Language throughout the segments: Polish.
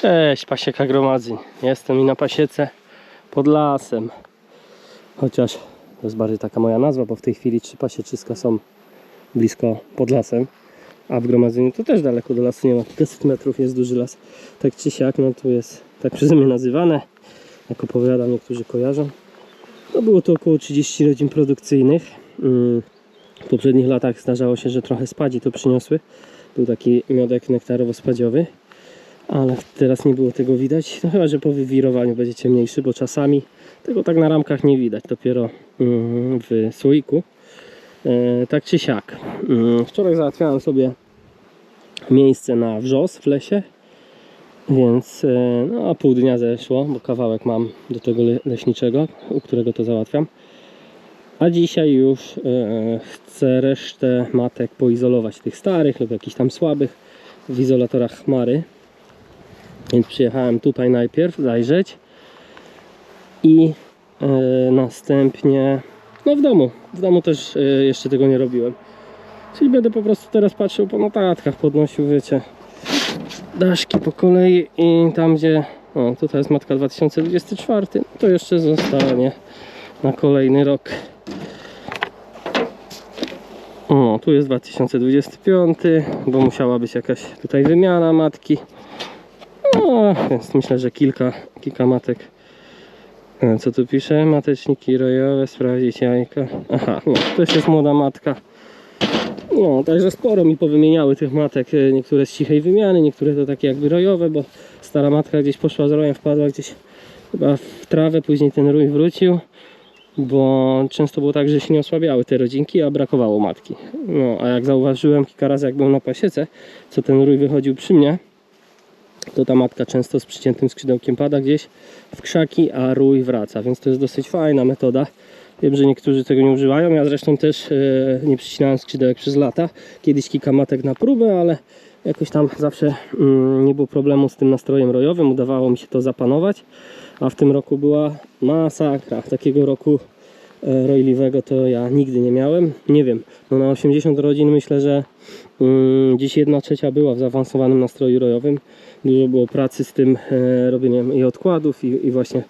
Cześć, pasieka gromadzin. Jestem i na pasiece pod lasem. Chociaż to jest bardziej taka moja nazwa, bo w tej chwili trzy pasieczyska są blisko pod lasem. A w gromadzeniu to też daleko do lasu nie ma. 500 metrów jest duży las. Tak czy siak, no tu jest tak przeze mnie nazywane. Jak opowiadam, niektórzy kojarzą. No było to około 30 rodzin produkcyjnych. Mm, W poprzednich latach zdarzało się, że trochę spadzi to przyniosły. Był taki miodek nektarowo-spadziowy ale teraz nie było tego widać. No chyba, że po wywirowaniu będzie ciemniejszy, bo czasami tego tak na ramkach nie widać, dopiero mm, w słoiku. E, tak czy siak. Mm, Wczoraj załatwiałem sobie miejsce na wrzos w lesie, więc e, no, pół dnia zeszło, bo kawałek mam do tego le- leśniczego, u którego to załatwiam. A dzisiaj już e, chcę resztę matek poizolować, tych starych lub jakichś tam słabych w izolatorach chmary. Więc przyjechałem tutaj najpierw zajrzeć i e, następnie no w domu. W domu też e, jeszcze tego nie robiłem. Czyli będę po prostu teraz patrzył po notatkach, podnosił, wiecie, daszki po kolei i tam gdzie, o tutaj jest matka 2024, no to jeszcze zostanie na kolejny rok. O, tu jest 2025, bo musiała być jakaś tutaj wymiana matki. No, więc myślę, że kilka, kilka matek. E, Co tu pisze? Mateczniki rojowe, sprawdzić jajka. Aha, no, to jest młoda matka. No, także sporo mi powymieniały tych matek. e, Niektóre z cichej wymiany, niektóre to takie jakby rojowe, bo stara matka gdzieś poszła z rojem, wpadła gdzieś chyba w trawę, później ten rój wrócił. Bo często było tak, że się nie osłabiały te rodzinki, a brakowało matki. No, a jak zauważyłem kilka razy, jak byłem na pasiece, co ten rój wychodził przy mnie, to ta matka często z przyciętym skrzydełkiem pada gdzieś w krzaki, a rój wraca, więc to jest dosyć fajna metoda. Wiem, że niektórzy tego nie używają. Ja zresztą też e, nie przycinałem skrzydełek przez lata. Kiedyś kilka matek na próbę, ale jakoś tam zawsze mm, nie było problemu z tym nastrojem rojowym. Udawało mi się to zapanować. A w tym roku była masakra. Takiego roku e, rojliwego to ja nigdy nie miałem. Nie wiem, no na 80 rodzin myślę, że mm, dziś jedna trzecia była w zaawansowanym nastroju rojowym. Dużo było pracy z tym e, robieniem i odkładów i, i właśnie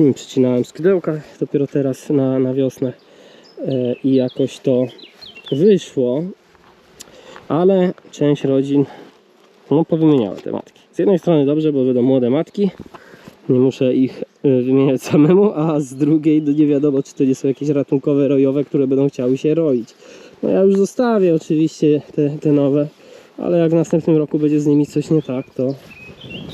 mm, przycinałem skrzydełka dopiero teraz na, na wiosnę e, i jakoś to wyszło, ale część rodzin no, powymieniała te matki. Z jednej strony dobrze, bo będą młode matki, nie muszę ich e, wymieniać samemu, a z drugiej nie wiadomo, czy to nie są jakieś ratunkowe rojowe, które będą chciały się roić. No ja już zostawię oczywiście te, te nowe, ale jak w następnym roku będzie z nimi coś nie tak, to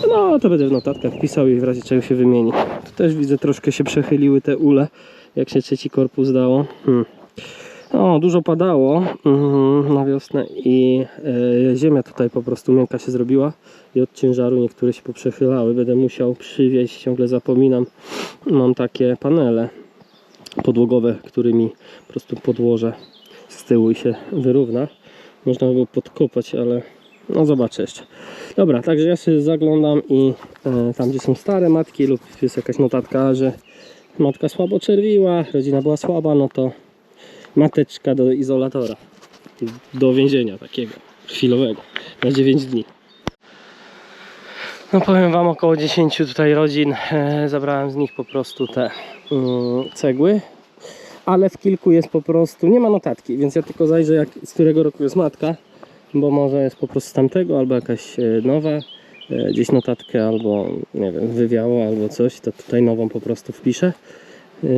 no to będę w notatkach pisał i w razie czego się wymieni. Tu też widzę troszkę się przechyliły te ule, jak się trzeci korpus dało. Hmm. No, dużo padało mhm, na wiosnę i e, ziemia tutaj po prostu miękka się zrobiła i od ciężaru niektóre się poprzechylały. Będę musiał przywieźć, ciągle zapominam. Mam takie panele podłogowe, którymi po prostu podłożę z tyłu i się wyrówna. Można by było podkopać, ale no zobaczę jeszcze. Dobra, także ja sobie zaglądam i e, tam gdzie są stare matki lub jest jakaś notatka, że matka słabo czerwiła, rodzina była słaba, no to mateczka do izolatora. Do więzienia takiego chwilowego na 9 dni. No powiem Wam około 10 tutaj rodzin. E, zabrałem z nich po prostu te mm, cegły. Ale w kilku jest po prostu, nie ma notatki, więc ja tylko zajrzę jak, z którego roku jest matka, bo może jest po prostu z tamtego, albo jakaś e, nowa, e, gdzieś notatkę, albo nie wiem, wywiało, albo coś, to tutaj nową po prostu wpiszę. Yy,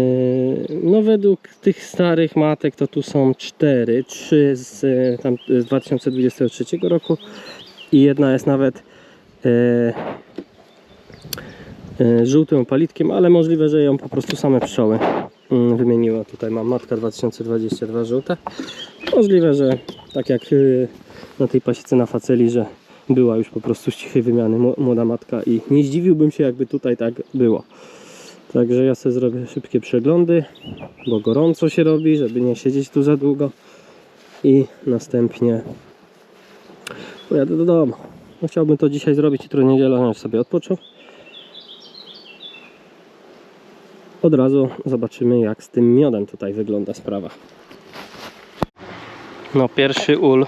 No według tych starych matek to tu są cztery, trzy z, e, tam, z 2023 roku i jedna jest nawet e, e, żółtym opalitkiem, ale możliwe, że ją po prostu same pszczoły wymieniła. Tutaj mam matka 2022 żółta. Możliwe, że tak jak e, na tej pasiece na faceli, że była już po prostu z cichej wymiany mł- młoda matka i nie zdziwiłbym się jakby tutaj tak było. Także ja sobie zrobię szybkie przeglądy, bo gorąco się robi, żeby nie siedzieć tu za długo. I następnie pojadę do domu. No, chciałbym to dzisiaj zrobić, jutro niedziela, sobie odpoczął. Od razu zobaczymy jak z tym miodem tutaj wygląda sprawa. No pierwszy ul.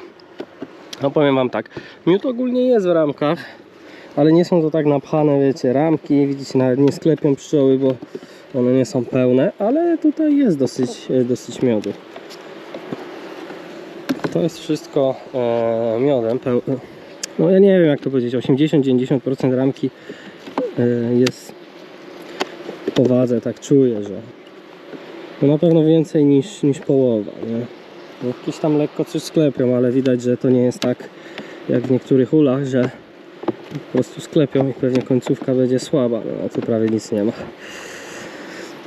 No powiem Wam tak, miód ogólnie jest w ramkach, ale nie są to tak napchane, wiecie, ramki, widzicie, nawet nie sklepią pszczoły, bo one nie są pełne, ale tutaj jest dosyć, e, dosyć miodu. To jest wszystko e, miodem. Peł... No ja nie wiem jak to powiedzieć, 80-90% ramki e, jest po wadze, tak czuję, że no na pewno więcej niż, niż połowa. Nie? No, Jakieś tam lekko coś sklepią, ale widać, że to nie jest tak jak w niektórych ulach, że po prostu sklepią i pewnie końcówka będzie słaba, no tu prawie nic nie ma.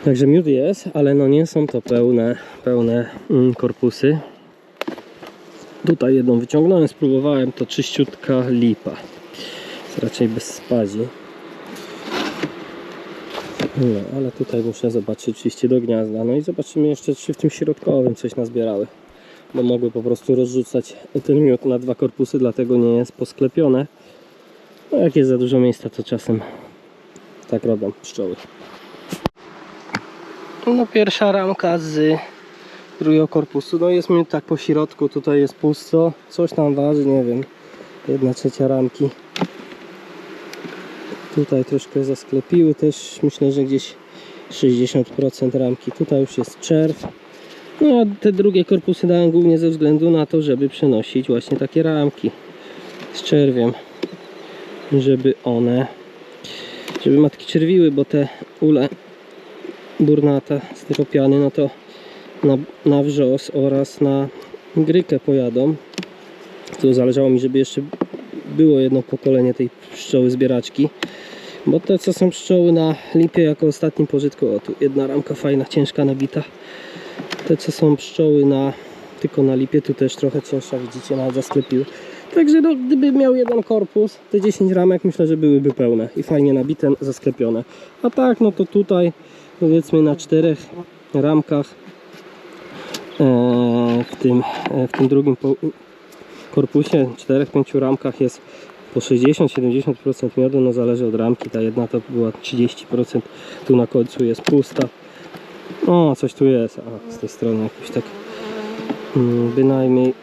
Także miód jest, ale no nie są to pełne, pełne mm, korpusy. Tutaj jedną wyciągnąłem, spróbowałem, to czyściutka lipa. Jest raczej bez spadzi. No, ale tutaj muszę zobaczyć oczywiście do gniazda. No i zobaczymy jeszcze, czy w tym środkowym coś nazbierały. Bo mogły po prostu rozrzucać ten miód na dwa korpusy, dlatego nie jest posklepione. No jak jest za dużo miejsca, to czasem tak robią pszczoły. No pierwsza ramka z drugiego korpusu. No jest miód tak po środku, tutaj jest pusto. Coś tam waży, nie wiem. Jedna trzecia ramki. Tutaj troszkę zasklepiły też. Myślę, że gdzieś 60% ramki. Tutaj już jest czerw. No a te drugie korpusy dałem głównie ze względu na to, żeby przenosić właśnie takie ramki z czerwiem. Żeby one, żeby matki czerwiły, bo te ule burnata styropiany, no to na, na wrzos oraz na grykę pojadą. Tu zależało mi, żeby jeszcze było jedno pokolenie tej pszczoły zbieraczki. Bo te co są pszczoły na lipie jako ostatnim pożytku, o tu jedna ramka fajna, ciężka, nabita. Te co są pszczoły na tylko na lipie, tu też trochę cięższa, widzicie, nawet zasklepiły. Także no, gdyby miał jeden korpus, te 10 ramek myślę, że byłyby pełne i fajnie nabite, zasklepione. A tak, no to tutaj powiedzmy na czterech ramkach e, w tym, e, w tym drugim korpusie, 4-5 ramkach jest po 60-70% miodu, no zależy od ramki, ta jedna to była 30%, tu na końcu jest pusta. O, coś tu jest, a z tej strony jakoś tak mm, bynajmniej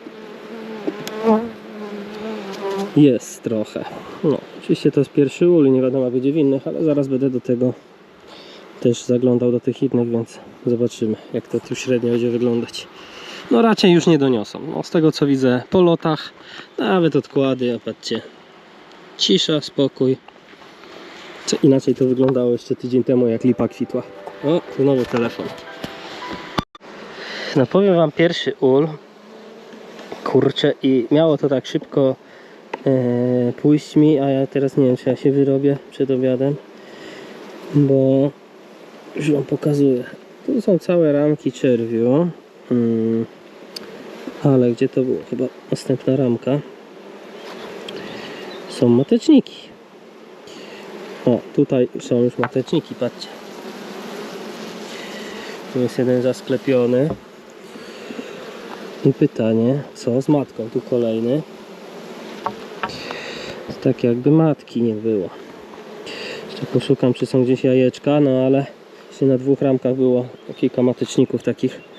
jest trochę. No, oczywiście to jest pierwszy ul, nie wiadomo będzie w innych, ale zaraz będę do tego też zaglądał do tych innych, więc zobaczymy jak to tu średnio będzie wyglądać. No raczej już nie doniosą. No, z tego co widzę po lotach, nawet odkłady, a patrzcie, cisza, spokój. Co inaczej to wyglądało jeszcze tydzień temu jak lipa kwitła. O, znowu telefon. No powiem wam pierwszy ul. Kurczę i miało to tak szybko e, pójść mi, a ja teraz nie wiem czy ja się wyrobię przed obiadem. Bo już wam pokazuję. Tu są całe ramki czerwiu. Mm. Ale gdzie to było? Chyba następna ramka. Są mateczniki. O, tutaj są już mateczniki, patrzcie. Tu jest jeden zasklepiony. I pytanie, co z matką? Tu kolejny. Tak jakby matki nie było. Jeszcze poszukam, czy są gdzieś jajeczka, no ale jeszcze na dwóch ramkach było kilka mateczników takich.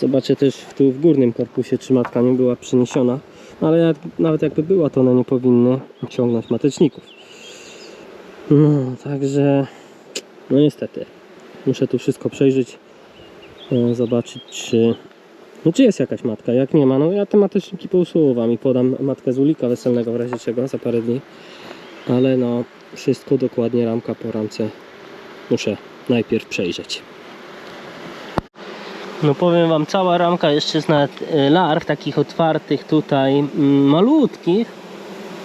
Zobaczę też tu w górnym korpusie, czy matka nie była przeniesiona. No ale nawet jakby była, to one nie powinny ciągnąć mateczników. No, także no niestety. Muszę tu wszystko przejrzeć, e, zobaczyć, czy, no, czy jest jakaś matka. Jak nie ma, no ja te mateczniki pousuwam i podam matkę z ulika weselnego w razie czego za parę dni. Ale no, wszystko dokładnie ramka po ramce muszę najpierw przejrzeć. No powiem wam, cała ramka jeszcze z nawet e, larw takich otwartych tutaj, mm, malutkich,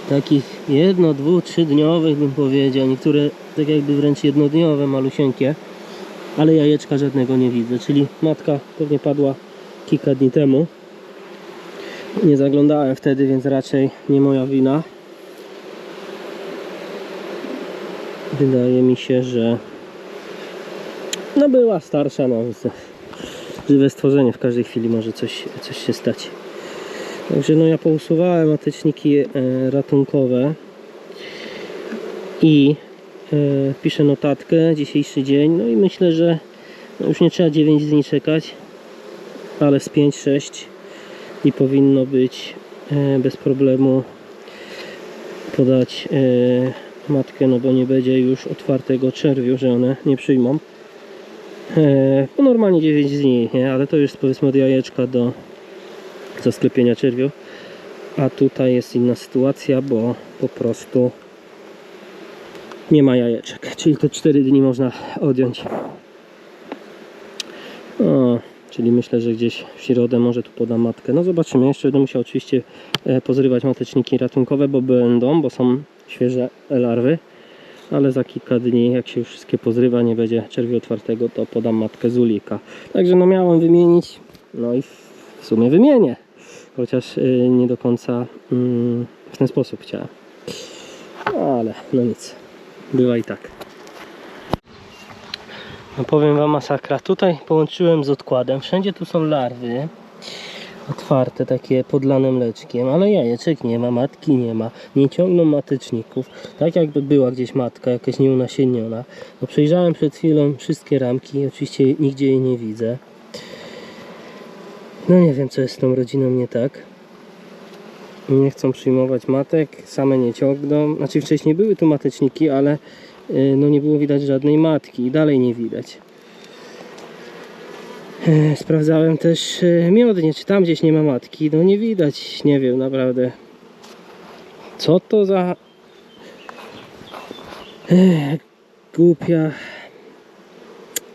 takich jedno, dwu, trzydniowych bym powiedział, niektóre tak jakby wręcz jednodniowe, malusieńkie, ale jajeczka żadnego nie widzę, czyli matka pewnie padła kilka dni temu. Nie zaglądałem wtedy, więc raczej nie moja wina. Wydaje mi się, że no była starsza, no żywe stworzenie, w każdej chwili może coś, coś się stać. Także no ja pousuwałem mateczniki e, ratunkowe i e, piszę notatkę, dzisiejszy dzień, no i myślę, że no już nie trzeba 9 dni czekać, ale z 5-6 i powinno być e, bez problemu podać matkę, no bo nie będzie już otwartego czerwiu, że one nie przyjmą. E, no normalnie 9 dni, nie? ale to już powiedzmy od jajeczka do zasklepienia czerwiu. A tutaj jest inna sytuacja, bo po prostu nie ma jajeczek, czyli te 4 dni można odjąć. O, czyli myślę, że gdzieś w środę może tu podam matkę. No zobaczymy, jeszcze będę musiał oczywiście e, pozrywać mateczniki ratunkowe, bo będą, bo są świeże larwy. Ale za kilka dni, jak się już wszystkie pozrywa, nie będzie czerwiu otwartego, to podam matkę z ulika. Także no miałem wymienić, no i w sumie wymienię. Chociaż y, nie do końca mm, w ten sposób chciałem. Ale no nic, bywa i tak. No powiem wam masakra. Tutaj połączyłem z odkładem. Wszędzie tu są larwy. Otwarte, takie podlane mleczkiem, ale jajeczek nie ma, matki nie ma, nie ciągną mateczników. Tak jakby była gdzieś matka, jakaś nieunasienniona. No przejrzałem przed chwilą wszystkie ramki, oczywiście nigdzie jej nie widzę. No nie wiem co jest z tą rodziną nie tak. Nie chcą przyjmować matek, same nie ciągną. Znaczy wcześniej były tu mateczniki, ale y, no nie było widać żadnej matki i dalej nie widać. E, Sprawdzałem też e, miodnie, czy tam gdzieś nie ma matki. No nie widać, nie wiem naprawdę. Co to za e, głupia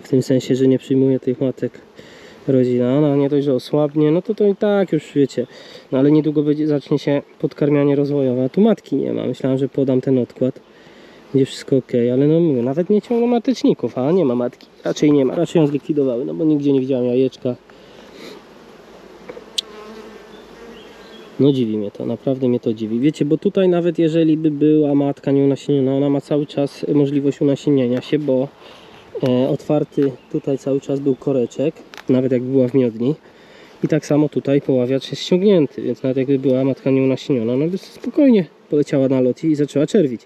w tym sensie, że nie przyjmuje tych matek rodzina. Ona nie dość, że osłabnie, no to to i tak już wiecie. No ale niedługo będzie, zacznie się podkarmianie rozwojowe. A tu matki nie ma. Myślałem, że podam ten odkład. Będzie wszystko ok, ale no mówię, nawet nie ciągną mateczników, a nie ma matki. Raczej nie ma, raczej ją zlikwidowały, no bo nigdzie nie widziałem jajeczka. No dziwi mnie to, naprawdę mnie to dziwi. Wiecie, bo tutaj nawet jeżeli by była matka nieunasieniona, ona ma cały czas możliwość unasiennienia się, bo e, otwarty tutaj cały czas był koreczek, nawet jak była w miodni. I tak samo tutaj poławiacz jest ściągnięty, więc nawet jakby była matka nieunasieniona, ona by spokojnie poleciała na lot i zaczęła czerwić.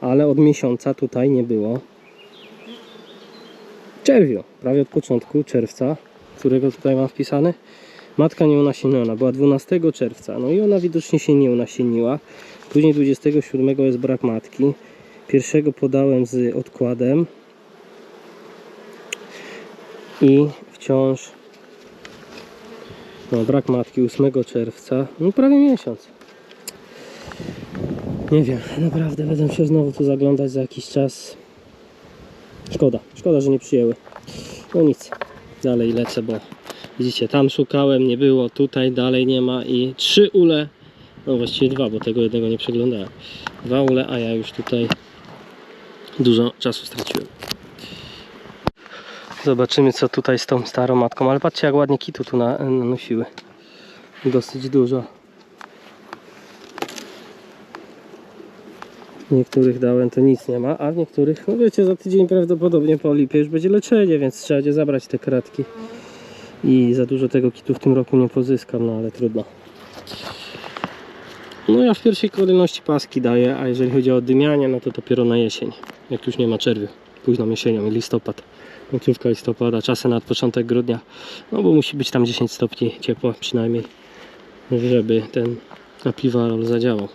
Ale od miesiąca tutaj nie było czerwiu, prawie od początku czerwca, którego tutaj mam wpisany. Matka nieunasieniona, była 12 czerwca, no i ona widocznie się nie unasieniła. Później 27 jest brak matki. Pierwszego podałem z odkładem. I wciąż no, brak matki 8 czerwca, no prawie miesiąc. Nie wiem, naprawdę będę musiał znowu tu zaglądać za jakiś czas. Szkoda, szkoda, że nie przyjęły. No nic, dalej lecę, bo widzicie, tam szukałem, nie było, tutaj dalej nie ma i trzy ule, no właściwie dwa, bo tego jednego nie przeglądałem. Dwa ule, a ja już tutaj dużo czasu straciłem. Zobaczymy co tutaj z tą starą matką, ale patrzcie jak ładnie kitu tu na, nanosiły. Dosyć dużo. W niektórych dałem to nic nie ma, a w niektórych, no wiecie, za tydzień prawdopodobnie po lipie już będzie leczenie, więc trzeba będzie zabrać te kratki. I za dużo tego kitu w tym roku nie pozyskam, no ale trudno. No ja w pierwszej kolejności paski daję, a jeżeli chodzi o dymianie, no to dopiero na jesień, jak już nie ma czerwiu, późną jesienią i listopad. Końcówka listopada, czasem nad początek grudnia, no bo musi być tam 10 stopni ciepła przynajmniej, żeby ten apiwarol zadziałał.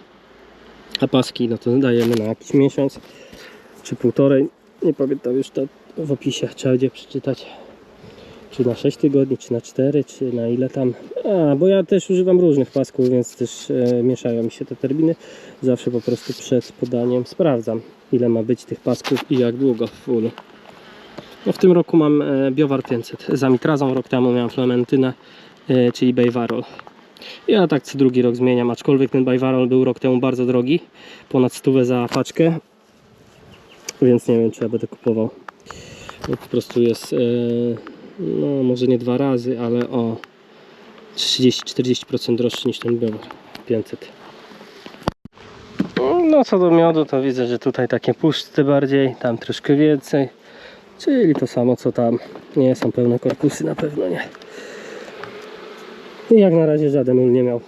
A paski no to dajemy na jakiś miesiąc czy półtorej. Nie pamiętam już to w opisie trzeba będzie przeczytać. Czy na 6 tygodni, czy na 4, czy na ile tam. A, bo ja też używam różnych pasków, więc też e, mieszają mi się te terminy. Zawsze po prostu przed podaniem sprawdzam, ile ma być tych pasków i jak długo w ulu. No w tym roku mam e, Biowar 500 z amitrazą, rok temu miałem Flamentynę, e, czyli Baywarol. Ja tak co drugi rok zmieniam, aczkolwiek ten Baywarol był rok temu bardzo drogi, ponad stówę za paczkę, więc nie wiem czy ja będę kupował. Bo po prostu jest, e, no może nie dwa razy, ale o 30-40% droższy niż ten Biowar 500. No co do miodu to widzę, że tutaj takie puszce bardziej, tam troszkę więcej. Czyli to samo co tam. Nie są pełne korpusy na pewno nie. I jak na razie żaden ul nie miał.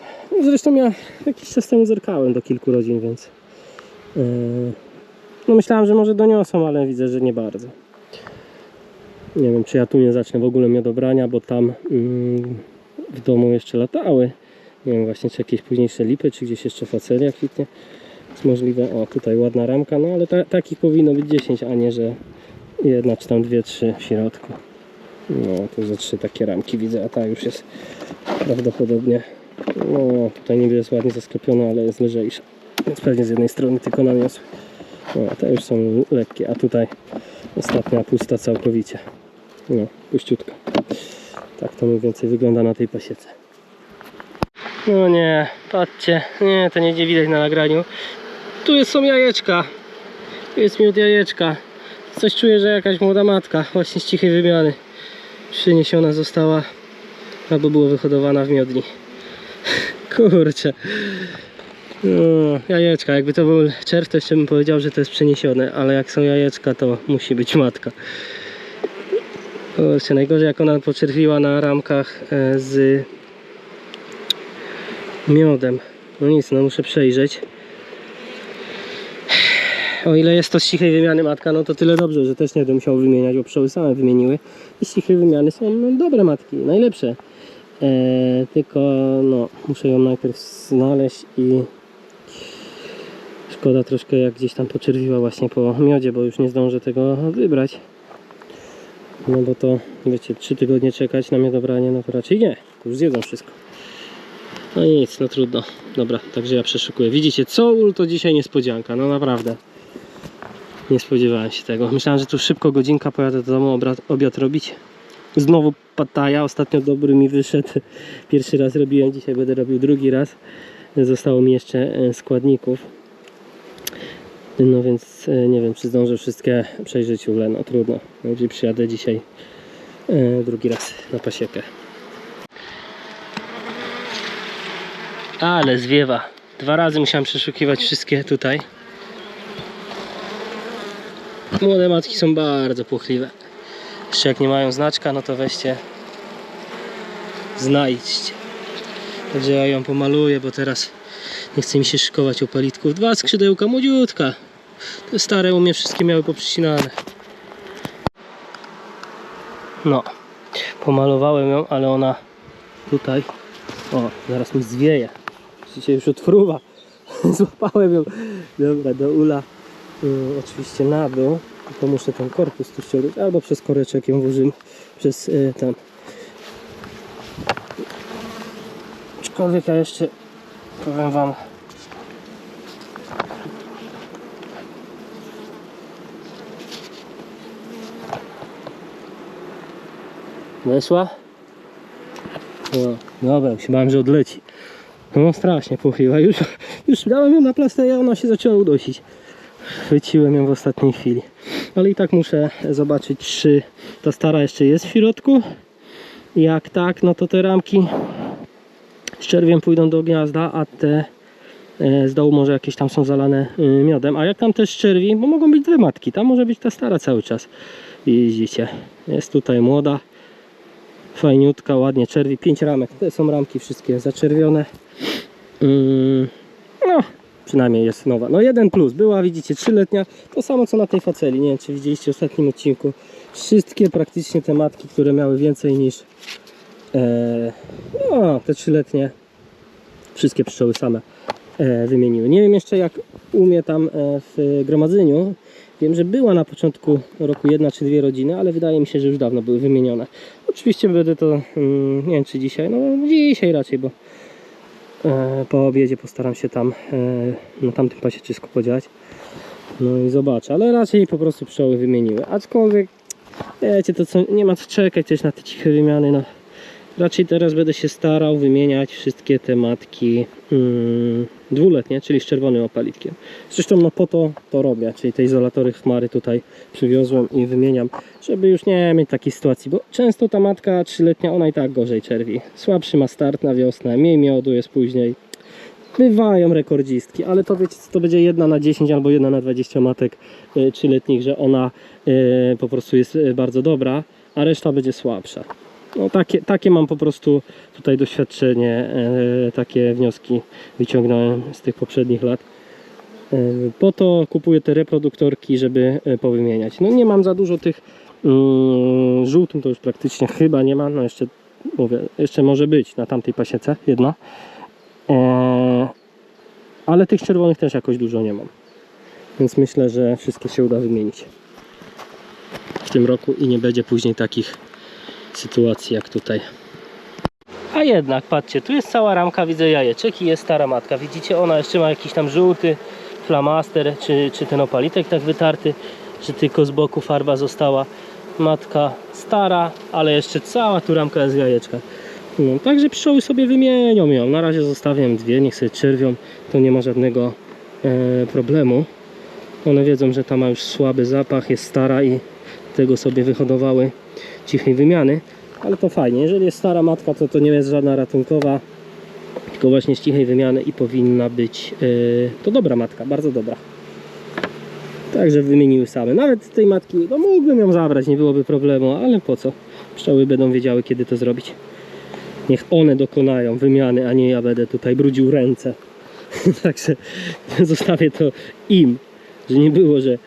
Zresztą ja jakiś czas temu zerkałem do kilku rodzin, więc yy, no myślałem, że może doniosą, ale widzę, że nie bardzo. Nie wiem, czy ja tu nie zacznę w ogóle miodobrania, bo tam mm, w domu jeszcze latały. Nie wiem właśnie, czy jakieś późniejsze lipy, czy gdzieś jeszcze facelia kwitnie. Jest możliwe, o tutaj ładna ramka, no ale ta, takich powinno być 10, a nie, że jedna czy tam dwie, trzy w środku. No, tu ze trzy takie ramki widzę, a ta już jest prawdopodobnie, no tutaj niby jest ładnie zasklepiona, ale jest lżejsza. Więc pewnie z jednej strony tylko naniosły. No, te już są lekkie, a tutaj ostatnia pusta całkowicie. No, puściutka. Tak to mniej więcej wygląda na tej pasiece. No nie, patrzcie, nie, to nie widać na nagraniu. Tu jest, są jajeczka. Tu jest miód jajeczka. Coś czuję, że jakaś młoda matka, właśnie z cichej wymiany, przyniesiona została, albo była wyhodowana w miodni. Kurczę. No, jajeczka, jakby to był czerw, to jeszcze bym powiedział, że to jest przeniesione, ale jak są jajeczka, to musi być matka. Kurczę, najgorzej jak ona poczerwiła na ramkach e, z miodem. No nic, no muszę przejrzeć. O ile jest to z cichej wymiany matka, no to tyle dobrze, że też nie będę musiał wymieniać, bo pszczoły same wymieniły. I z cichej wymiany są no, dobre matki, najlepsze. E, tylko no, muszę ją najpierw znaleźć i szkoda troszkę jak gdzieś tam poczerwiła właśnie po miodzie, bo już nie zdążę tego wybrać. No bo to, wiecie, trzy tygodnie czekać na miodobranie, no to raczej nie. Już zjedzą wszystko. No nic, no trudno. Dobra, także ja przeszukuję. Widzicie, co ul to dzisiaj niespodzianka, no naprawdę. Nie spodziewałem się tego. Myślałem, że tu szybko godzinka pojadę do domu obiad robić. Znowu pataja, ostatnio dobry mi wyszedł. Pierwszy raz robiłem, dzisiaj będę robił drugi raz. Zostało mi jeszcze e, składników. No więc e, nie wiem, czy zdążę wszystkie przejrzeć ule, no trudno. Będzie przyjadę dzisiaj e, drugi raz na pasiekę. Ale zwiewa. Dwa razy musiałem przeszukiwać wszystkie tutaj. Młode matki są bardzo płochliwe. Jeszcze jak nie mają znaczka, no to weźcie znajdźcie. Także ja ją pomaluję, bo teraz nie chce mi się szykować opalitków. Dwa skrzydełka, młodziutka. Te stare u mnie wszystkie miały poprzycinane. No, pomalowałem ją, ale ona tutaj, o, zaraz mi zwieje. Widzicie, już odfruwa. Złapałem ją. Dobra, do ula. Y, oczywiście na dół. Tylko muszę ten korpus tu ściągnąć, albo przez koreczek ją włożymy. Przez y, ten. Aczkolwiek ja jeszcze powiem wam. Weszła? O, dobra, już bałem, że odleci. No strasznie pochyła. Już, już dałem ją na plasterę, a ona się zaczęła udosić. Chwyciłem ją w ostatniej chwili. Ale i tak muszę zobaczyć, czy ta stara jeszcze jest w środku. Jak tak, no to te ramki z czerwiem pójdą do gniazda, a te e, z dołu może jakieś tam są zalane y, miodem. A jak tam też czerwi, bo mogą być dwie matki. Tam może być ta stara cały czas. Widzicie, jest tutaj młoda. Fajniutka, ładnie czerwi. Pięć ramek. Te są ramki wszystkie zaczerwione. Mm, no, przynajmniej jest nowa. No jeden plus. Była, widzicie, trzyletnia. To samo co na tej faceli. Nie wiem, czy widzieliście w ostatnim odcinku. Wszystkie praktycznie te matki, które miały więcej niż e, no, te trzyletnie. Wszystkie pszczoły same e, wymieniły. Nie wiem jeszcze jak umie tam e, w gromadzeniu. Wiem, że była na początku roku jedna czy dwie rodziny, ale wydaje mi się, że już dawno były wymienione. Oczywiście będę to, mm, nie wiem czy dzisiaj, no dzisiaj raczej, bo po obiedzie postaram się tam e, na tamtym pasieczysku podziałać. No i zobaczę, ale raczej po prostu pszczoły wymieniły. Aczkolwiek, wiecie, to co, nie ma co czekać też na te ciche wymiany, no. Raczej teraz będę się starał wymieniać wszystkie te matki mm, dwuletnie, czyli z czerwonym opalitkiem. Zresztą no po to to robię, czyli te izolatory chmary tutaj przywiozłem i wymieniam, żeby już nie mieć takiej sytuacji, bo często ta matka trzyletnia, ona i tak gorzej czerwi. Słabszy ma start na wiosnę, mniej miodu jest później. Bywają rekordzistki, ale to wiecie, to będzie jedna na 10 albo jedna na 20 matek y, trzyletnich, że ona y, po prostu jest y, bardzo dobra, a reszta będzie słabsza. No takie, takie mam po prostu tutaj doświadczenie, e, takie wnioski wyciągnąłem z tych poprzednich lat. E, po to kupuję te reproduktorki, żeby e, powymieniać. No nie mam za dużo tych mm, żółtym, to już praktycznie chyba nie ma, no jeszcze mówię, jeszcze może być na tamtej pasiece jedna. E, Ale tych czerwonych też jakoś dużo nie mam. Więc myślę, że wszystkie się uda wymienić w tym roku i nie będzie później takich sytuacji jak tutaj. A jednak, patrzcie, tu jest cała ramka, widzę jajeczek i jest stara matka. Widzicie, ona jeszcze ma jakiś tam żółty flamaster, czy, czy ten opalitek tak wytarty, że tylko z boku farba została. Matka stara, ale jeszcze cała tu ramka jest w jajeczkach. No, także pszczoły sobie wymienią ją. Na razie zostawiam dwie, niech sobie czerwią, to nie ma żadnego e, problemu. One wiedzą, że ta ma już słaby zapach, jest stara i tego sobie wyhodowały cichej wymiany. Ale to fajnie, jeżeli jest stara matka, to to nie jest żadna ratunkowa, tylko właśnie z cichej wymiany i powinna być e, to dobra matka, bardzo dobra. Także wymieniły same. Nawet tej matki, no mógłbym ją zabrać, nie byłoby problemu, ale po co? Pszczoły będą wiedziały, kiedy to zrobić. Niech one dokonają wymiany, a nie ja będę tutaj brudził ręce. Także zostawię to im, że nie było, że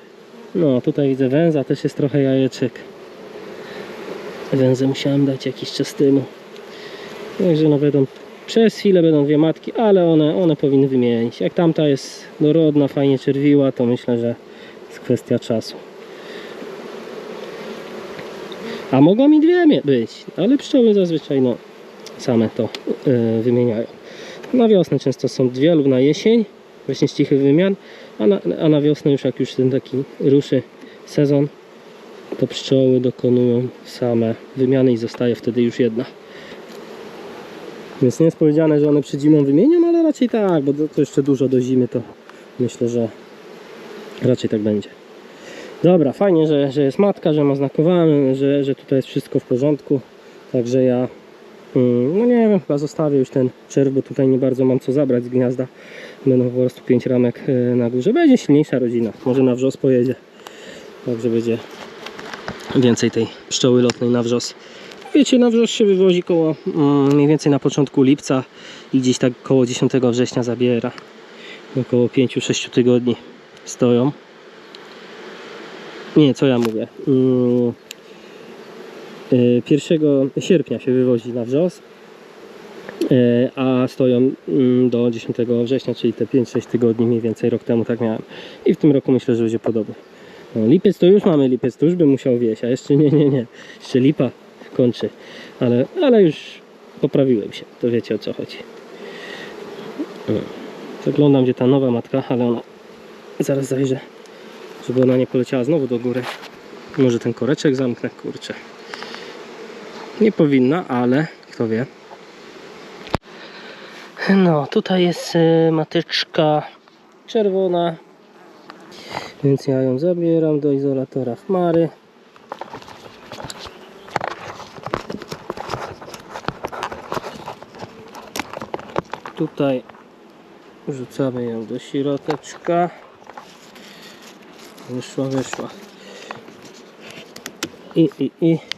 no tutaj widzę węza, też jest trochę jajeczek. Węzę musiałem dać jakiś czas temu. Także no będą, przez chwilę będą dwie matki, ale one, one powinny wymienić. Jak tamta jest dorodna, fajnie czerwiła, to myślę, że jest kwestia czasu. A mogą i dwie być, ale pszczoły zazwyczaj no, same to e, wymieniają. Na wiosnę często są dwie lub na jesień, właśnie z cichych wymian, a na, a na wiosnę już jak już ten taki ruszy sezon, to pszczoły dokonują same wymiany i zostaje wtedy już jedna. Więc nie jest powiedziane, że one przed zimą wymienią, ale raczej tak, bo to jeszcze dużo do zimy, to myślę, że raczej tak będzie. Dobra, fajnie, że, że jest matka, że ma znakowane, że, że tutaj jest wszystko w porządku. Także ja, no nie wiem, chyba zostawię już ten czerw, bo tutaj nie bardzo mam co zabrać z gniazda. Będą po prostu 5 ramek e, na górze. Będzie silniejsza rodzina, może na wrzos pojedzie. Także będzie więcej tej pszczoły lotnej na wrzos. Wiecie, na wrzos się wywozi koło mm, mniej więcej na początku lipca i gdzieś tak koło 10 września zabiera. Około 5-6 tygodni stoją. Nie, co ja mówię. Mm, y, 1 sierpnia się wywozi na wrzos, y, a stoją mm, do 10 września, czyli te 5-6 tygodni mniej więcej rok temu tak miałem. I w tym roku myślę, że będzie podobnie. No, lipiec to już mamy lipiec, to już bym musiał wieść, a jeszcze nie, nie, nie. Jeszcze lipa kończy, ale, ale już poprawiłem się, to wiecie o co chodzi. Zaglądam gdzie ta nowa matka, ale ona zaraz zajrzę, żeby ona nie poleciała znowu do góry. Może ten koreczek zamknę, kurczę. Nie powinna, ale kto wie. No, tutaj jest y, matyczka czerwona, więc ja ją zabieram do izolatora Mary. Tutaj wrzucamy ją do środeczka. Wyszła, wyszła. I, i, i.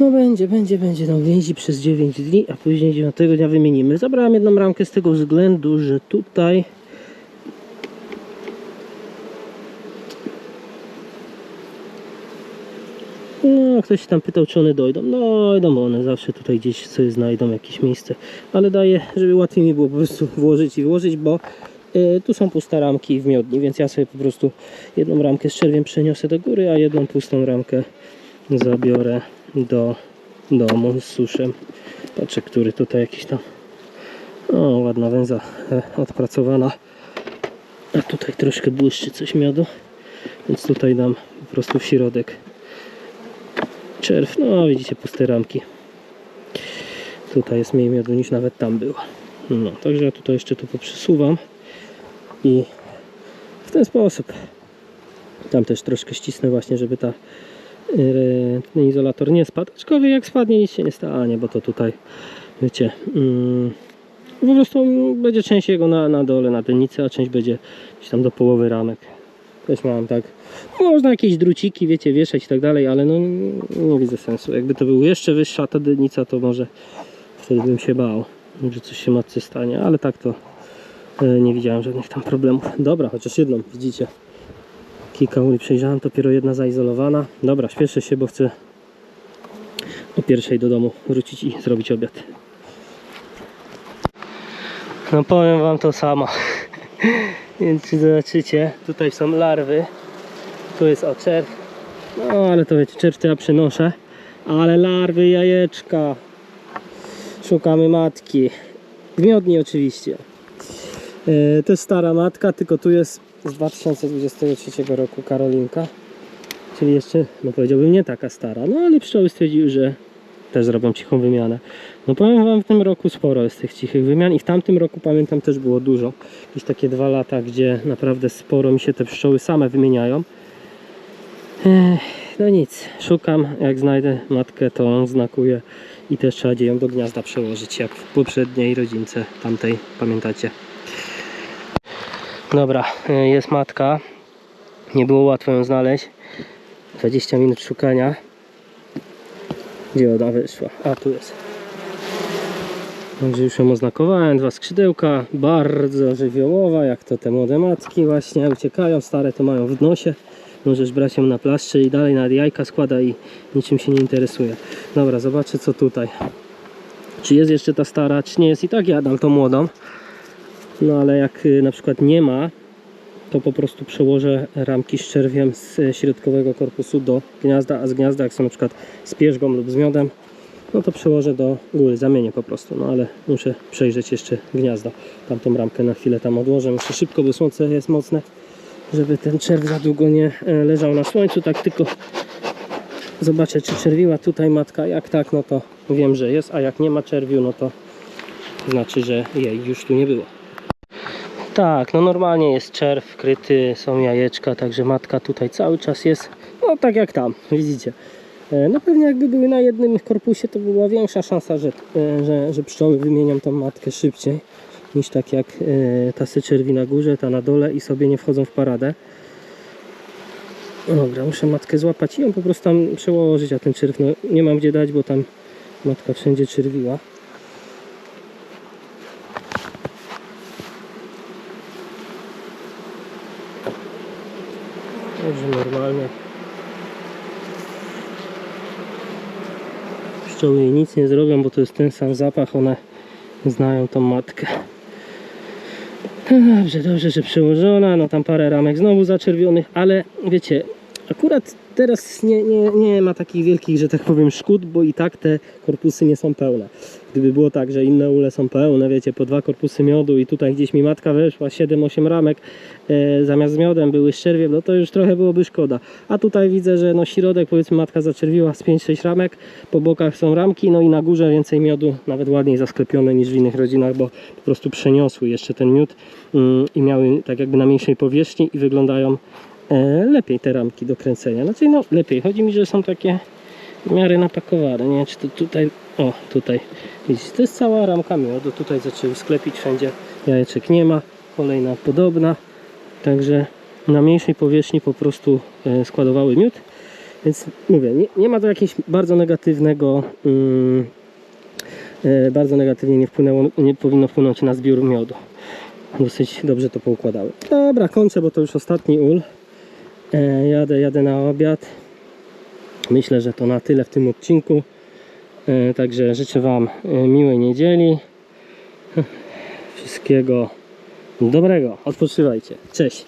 No będzie, będzie, będzie tam więzi przez 9 dni, a później 9 dnia wymienimy. Zabrałem jedną ramkę z tego względu, że tutaj No, ktoś się tam pytał, czy one dojdą. No, dojdą, bo one zawsze tutaj gdzieś sobie znajdą jakieś miejsce. Ale daję, żeby łatwiej mi było po prostu włożyć i włożyć, bo y, tu są puste ramki w miodni, więc ja sobie po prostu jedną ramkę z czerwiem przeniosę do góry, a jedną pustą ramkę zabiorę do domu z suszem. Patrzę, który tutaj jakiś tam o, ładna węza e, odpracowana. A tutaj troszkę błyszczy coś miodu, więc tutaj dam po prostu w środek czerw. No widzicie puste ramki. Tutaj jest mniej miodu niż nawet tam było. No, także ja tutaj jeszcze to poprzesuwam i w ten sposób. Tam też troszkę ścisnę właśnie, żeby ta ten izolator nie spadł. Aczkolwiek jak spadnie nic się nie stanie, bo to tutaj wiecie mm, po prostu będzie część jego na, na dole, na tylnicy, a część będzie gdzieś tam do połowy ramek. Też miałem tak. No, można jakieś druciki, wiecie, wieszać i tak dalej, ale no nie, widzę sensu. Jakby to był jeszcze wyższa ta dynica, to może wtedy bym się bał, że coś się matce stanie, ale tak to e, nie widziałem żadnych tam problemów. Dobra, chociaż jedną, widzicie. Kilka uli przejrzałem, dopiero jedna zaizolowana. Dobra, śpieszę się, bo chcę o pierwszej do domu wrócić i zrobić obiad. No powiem wam to samo. Więc czy zobaczycie, tutaj są larwy. Tu jest o czerw. No ale to wiecie, czerw to ja przenoszę. Ale larwy, jajeczka. Szukamy matki. Gmiodni oczywiście. E, to jest stara matka, tylko tu jest z 2023 roku Karolinka. Czyli jeszcze, no powiedziałbym, nie taka stara. No ale pszczoły stwierdziły, że też zrobią cichą wymianę. No powiem wam, w tym roku sporo jest tych cichych wymian i w tamtym roku pamiętam też było dużo. Jakieś takie dwa lata, gdzie naprawdę sporo mi się te pszczoły same wymieniają. Ech, no nic, szukam, jak znajdę matkę to znakuję i też trzeba ją do gniazda przełożyć, jak w poprzedniej rodzince tamtej, pamiętacie. Dobra, y, jest matka. Nie było łatwo ją znaleźć. 20 minut szukania. Gdzie ona wyszła? A tu jest. Także już ją oznakowałem. Dwa skrzydełka. Bardzo żywiołowa, jak to te młode matki właśnie uciekają. Stare to mają w nosie. Możesz brać ją na plaszczy i dalej nad jajka składa i niczym się nie interesuje. Dobra, zobaczę co tutaj. Czy jest jeszcze ta stara, czy nie jest i tak ja dam tą młodą. No ale jak y, na przykład nie ma, to po prostu przełożę ramki z czerwiem z e, środkowego korpusu do gniazda, a z gniazda jak są na przykład z pierzgą lub z miodem, no to przełożę do góry, zamienię po prostu, no ale muszę przejrzeć jeszcze gniazdo. Tamtą ramkę na chwilę tam odłożę, muszę szybko, bo słońce jest mocne, żeby ten czerw za długo nie e, leżał na słońcu, tak tylko zobaczę czy czerwiła tutaj matka, jak tak, no to wiem, że jest, a jak nie ma czerwiu, no to znaczy, że jej już tu nie było. Tak, no normalnie jest czerw kryty, są jajeczka, także matka tutaj cały czas jest, no tak jak tam, widzicie. E, No pewnie jakby były na jednym korpusie, to by była większa szansa, że, e, że, że pszczoły wymienią tą matkę szybciej niż tak jak e, ta syczerwi na górze, ta na dole i sobie nie wchodzą w paradę. No Dobra, muszę matkę złapać i ją po prostu tam przełożyć, a ten czerw no, nie mam gdzie dać, bo tam matka wszędzie czerwiła. Także normalnie. Pszczoły jej nic nie zrobią, bo to jest ten sam zapach, one znają tą matkę. No Dobrze, dobrze, że przełożona, no tam parę ramek znowu zaczerwionych, ale wiecie, akurat teraz nie, nie, nie ma takich wielkich, że tak powiem, szkód, bo i tak te korpusy nie są pełne. Gdyby było tak, że inne ule są pełne, wiecie, po dwa korpusy miodu i tutaj gdzieś mi matka weszła, 7-8 ramek e, zamiast z miodem były z czerwiem, no to już trochę byłoby szkoda. A tutaj widzę, że no środek powiedzmy matka zaczerwiła z 5-6 ramek, po bokach są ramki, no i na górze więcej miodu, nawet ładniej zasklepione niż w innych rodzinach, bo po prostu przeniosły jeszcze ten miód mm, i miały tak jakby na mniejszej powierzchni i wyglądają lepiej te ramki do kręcenia. Znaczy no lepiej, chodzi mi, że są takie w miarę napakowane. Nie wiem, czy to tutaj, o tutaj, widzicie, to jest cała ramka miodu. Tutaj zaczęły sklepić wszędzie, jajeczek nie ma, kolejna podobna. Także na mniejszej powierzchni po prostu e, składowały miód. Więc mówię, nie, nie ma to jakiegoś bardzo negatywnego, mm, e, bardzo negatywnie nie, wpłynęło, nie powinno wpłynąć na zbiór miodu. Dosyć dobrze to poukładały. Dobra, kończę, bo to już ostatni ul. E, jadę, jadę na obiad. Myślę, że to na tyle w tym odcinku. E, Także życzę Wam e, miłej niedzieli. Wszystkiego dobrego. Odpoczywajcie. Cześć.